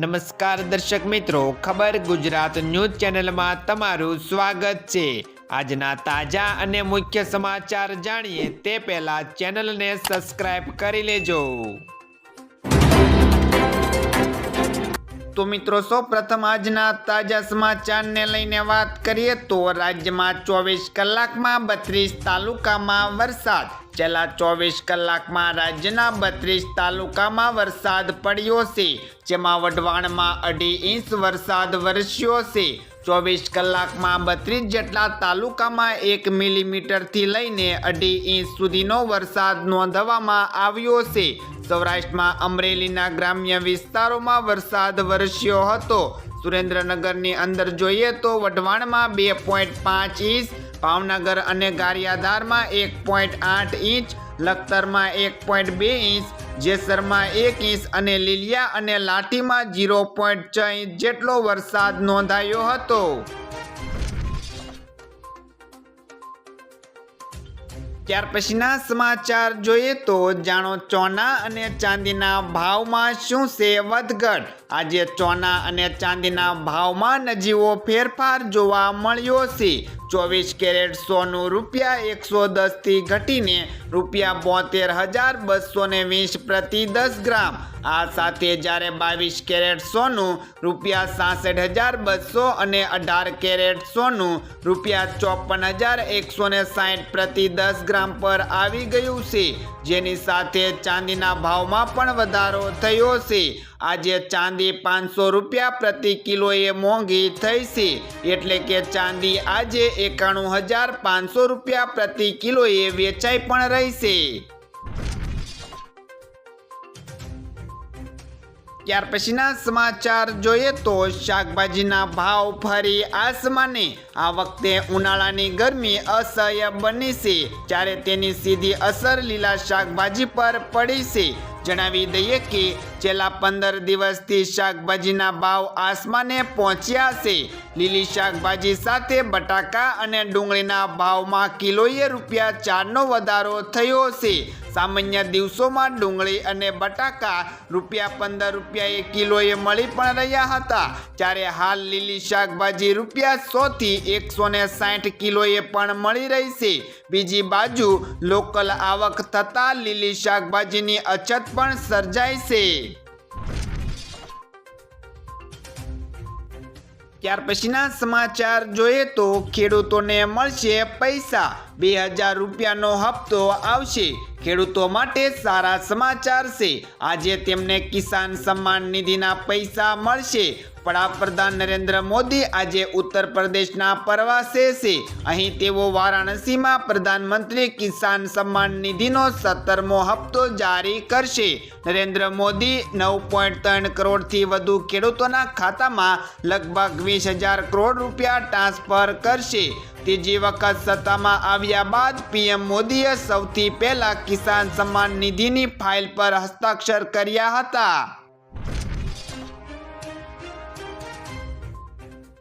નમસ્કાર દર્શક મિત્રો, ખબર ગુજરાત ન્યૂઝ ચેનલમાં તમારું સ્વાગત છે. આજના તાજા અને મુખ્ય સમાચાર જાણીએ તે પહેલા ચેનલને સબસ્ક્રાઇબ કરી લેજો. તો મિત્રો સૌ પ્રથમ આજના તાજા સમાચારને લઈને વાત કરીએ તો રાજ્યમાં ચોવીસ કલાકમાં બત્રીસ તાલુકામાં વરસાદ. છેલ્લા ચોવીસ કલાકમાં રાજ્યના બત્રીસ તાલુકામાં વરસાદ પડ્યો છે. જેમાં વઢવાણમાં અઢી ઇંચ વરસાદ વરસ્યો છે. ચોવીસ કલાકમાં બત્રીસ જેટલા તાલુકામાં એક મિલીમીટરથી લઈને અઢી ઇંચ સુધીનો વરસાદ નોંધવામાં આવ્યો છે. સૌરાષ્ટ્રમાં અમરેલીના ગ્રામ્ય વિસ્તારોમાં વરસાદ વરસ્યો હતો. સુરેન્દ્રનગરની અંદર જોઈએ તો વઢવાણમાં બે પોઈન્ટ પાંચ ઇંચ, ભાવનગર અને ગારિયાધારમાં એક પોઈન્ટ આઠ ઇંચ લખતરમાં એક પોઈન્ટ બે ઇંચ, જેસરમાં એક ઇંચ અને લીલિયા અને લાઠીમાં ઝીરો પોઈન્ટ છ ઇંચ જેટલો વરસાદ નોંધાયો હતો. ત્યાર પછીના સમાચાર જોઈએ તો જાણો ચોના અને ચાંદીના ભાવમાં શું છે વધઘટ? આજે ચોના અને ચાંદીના ભાવમાં નજીવો ફેરફાર જોવા મળ્યો છે. ચોવીસ કેરેટ સોનું, રૂપિયા એકસો દસથી ઘટીને રૂપિયા બોતેર હજાર બસો ને વીસ પ્રતિ દસ ગ્રામ. આ સાથે જ્યારે બાવીસ કેરેટ સોનું, રૂપિયા સાસઠ હજાર બસો અને અઢાર કેરેટ સોનું, રૂપિયા ચોપન હજાર એકસો ને સાઠ પ્રતિ દસ ગ્રામ પર આવી ગયું છે. જેની સાથે ચાંદીના ભાવમાં પણ વધારો થયો છે. આજે ચાંદી પાંચસો રૂપિયા પ્રતિ કિલોએ મોંઘી થઈ છે. એટલે કે ચાંદી આજે એકાણું હજાર પાંચસો રૂપિયા પ્રતિ કિલોએ વેચાઈ પણ રહેશે ત્યાર પછીના સમાચાર જોઈએ તો શાકભાજીના ભાવ ફરી આસમાને. આ વખતે ઉનાળાની ગરમી અસહ્ય બની છે. જ્યારે તેની સીધી અસર લીલા શાકભાજી પર પડી છે. જણાવી દઈએ કે છેલ્લા પંદર દિવસથી શાકભાજીના ભાવ આસમાને પહોંચ્યા છે. લીલી શાકભાજી સાથે બટાકા અને ડુંગળીના ભાવમાં કિલોએ રૂપિયા ચારનો વધારો થયો છે. સામાન્ય દિવસોમાં ડુંગળી અને બટાકા રૂપિયા પંદર રૂપિયાએ કિલોએ મળી પણ રહ્યા હતા. ત્યારે હાલ લીલી શાકભાજી રૂપિયા સોથી એકસો ને સાઠ કિલોએ પણ મળી રહી છે. બીજી બાજુ લોકલ આવક થતાં લીલી શાકભાજીની અછત પણ સર્જાય છે. ત્યાર પછીના સમાચાર જોઈએ તો ખેડૂતોને મળશે પૈસા. બે હજાર રૂપિયાનો હપ્તો આવશે. ખેડૂતો માટે સારા સમાચાર છે. આજે તેમને કિસાન સન્માન નિધિના પૈસા મળશે. વડાપ્રધાન નરેન્દ્ર મોદી આજે ઉત્તર પ્રદેશના પ્રવાસે છે. અહીં તેઓ વારાણસીમાં પ્રધાનમંત્રી કિસાન સન્માન નિધિનો સત્તરમો હપ્તો જારી કરશે. નરેન્દ્ર મોદી નવ પોઈન્ટ ત્રણ કરોડથી વધુ ખેડૂતોના ખાતામાં લગભગ વીસ હજાર કરોડ રૂપિયા ટ્રાન્સફર કરશે. ત્રીજી વખત સત્તામાં આવ્યા બાદ પીએમ મોદીએ સૌથી પહેલા કિસાન સન્માન નિધિની ફાઇલ પર હસ્તાક્ષર કર્યા હતા.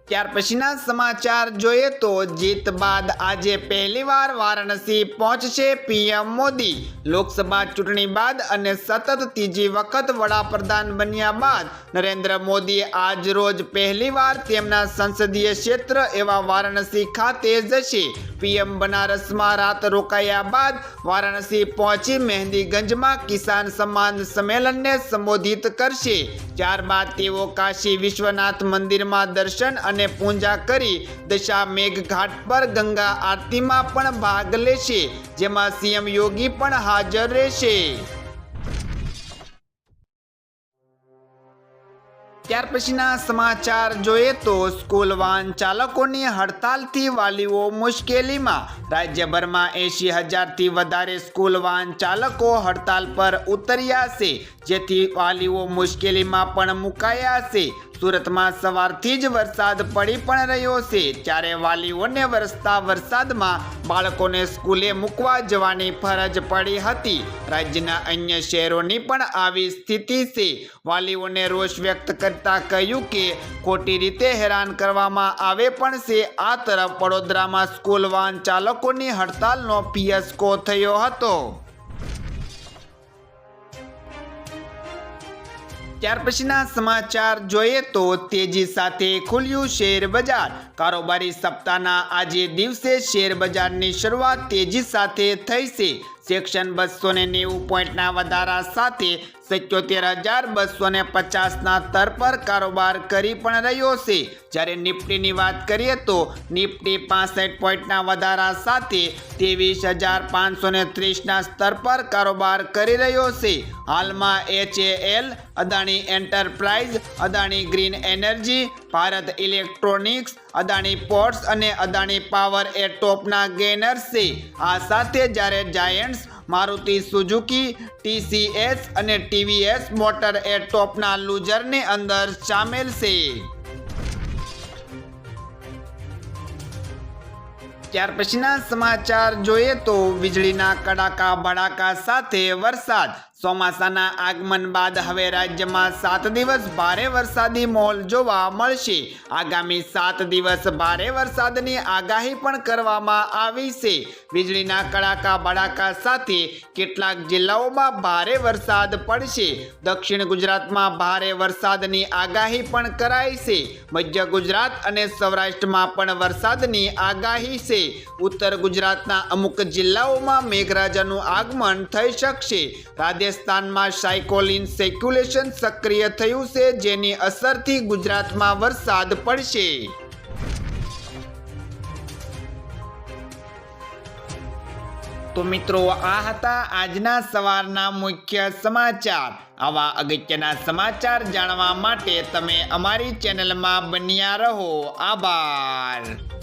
ત્યાર પછીના સમાચાર જોઈએ તો જીત બાદ આજે પહેલીવાર વારાણસી પહોંચશે પીએમ મોદી. લોકસભા ચૂંટણી બાદ અને સતત ત્રીજી વખત વડાપ્રધાન બન્યા બાદ નરેન્દ્ર મોદી આજ રોજ પહેલીવાર તેમના સંસદીય ક્ષેત્ર એવા વારાણસી ખાતે જશે. પીએમ બનારસમાં રાત રોકાયા બાદ વારાણસી પહોંચી મહેંદીગંજમાં કિસાન સમાન સંમેલનને સંબોધિત કરશે. ત્યારબાદ તેઓ કાશી વિશ્વનાથ મંદિરમાં દર્શન અને પૂજા કરી દશા મેઘ ઘાટ પર ગંગા આરતીમાં પણ ભાગ લેશે, જેમાં સીએમ યોગી પણ હાજર રહેશે. ત્યાર પછીના સમાચાર જોઈએ તો સ્કૂલ વાહન ચાલકોની હડતાલથી વાલીઓ મુશ્કેલીમાં. રાજ્યભરમાં એંશી હજારથી વધારે સ્કૂલ વાહન ચાલકો હડતાલ પર ઉતર્યા છે, જેથી વાલીઓ મુશ્કેલીમાં પણ મુકાયા છે. સુરતમાં સવારથી જ વરસાદ પડી પણ રહ્યો છે. ત્યારે વાલીઓને વરસતા વરસાદમાં બાળકોને સ્કૂલે મૂકવા જવાની ફરજ પડી હતી. રાજ્યના અન્ય શહેરોની પણ આવી સ્થિતિ છે. વાલીઓને રોષ વ્યક્ત કરતા કહ્યું કે, ખોટી રીતે હેરાન કરવામાં આવે પણ છે. આ તરફ વડોદરામાં સ્કૂલ વાહન ચાલકોની હડતાલનો ફિયસ્કો થયો હતો. ત્યાર પછીના સમાચાર જોઈએ તો તેજી સાથે ખુલ્યું શેર બજાર. કારોબારી સપ્તાહના આજે દિવસે શેર બજારની શરૂઆત તેજી સાથે થઈ છે. સેક્શન બસો ને નેવું પોઈન્ટના વધારા સાથે સત્યોતેર હજાર બસો ને પચાસના સ્તર પર કારોબાર કરી પણ રહ્યો છે. જ્યારે નિફ્ટીની વાત કરીએ તો નિફ્ટી પાસઠ પોઈન્ટના વધારા સાથે ત્રેવીસ હજાર પાંચસો ને ત્રીસના સ્તર પર કારોબાર કરી રહ્યો છે. હાલમાં HAL, Adani enterprise, Adani green energy, Bharat electronics Adani ports અને અદાણી પાવર એ ટોપના ગેનર્સ છે. આ સાથે જ્યારે જાયન્ટ્સ, મારુતિ સુઝુકી ટીસીએસ અને ટીવીએસ મોટર એ ટોપના લૂઝરની અંદર સામેલ છે. ત્યાર પછીના સમાચાર જોઈએ તો વીજળીના કડાકા ભડાકા સાથે વરસાદ. ચોમાસાના આગમન બાદ હવે રાજ્યમાં સાત દિવસ ભારે વરસાદી માહોલ જોવા મળશે. આગામી સાત દિવસ ભારે વરસાદની આગાહી પણ કરવામાં આવી છે. વીજળીના કડાકા બડાકા સાથે કેટલાક જિલ્લાઓમાં ભારે વરસાદ પડશે. દક્ષિણ ગુજરાતમાં ભારે વરસાદની આગાહી પણ કરાઈ છે. મધ્ય ગુજરાત અને સૌરાષ્ટ્રમાં પણ વરસાદની આગાહી છે. ઉત્તર ગુજરાતના અમુક જિલ્લાઓમાં મેઘરાજાનું આગમન થઈ શકશે. રાજસ્થાનમાં સાયકોલિન સેક્યુલેશન સક્રિય થયું છે, જેની અસરથી ગુજરાતમાં વરસાદ પડશે. તો મિત્રો, આ હતા આજના સવારના મુખ્ય સમાચાર. આવા અગત્યના સમાચાર જાણવા માટે તમે અમારી ચેનલમાં બન્યા રહો. આભાર.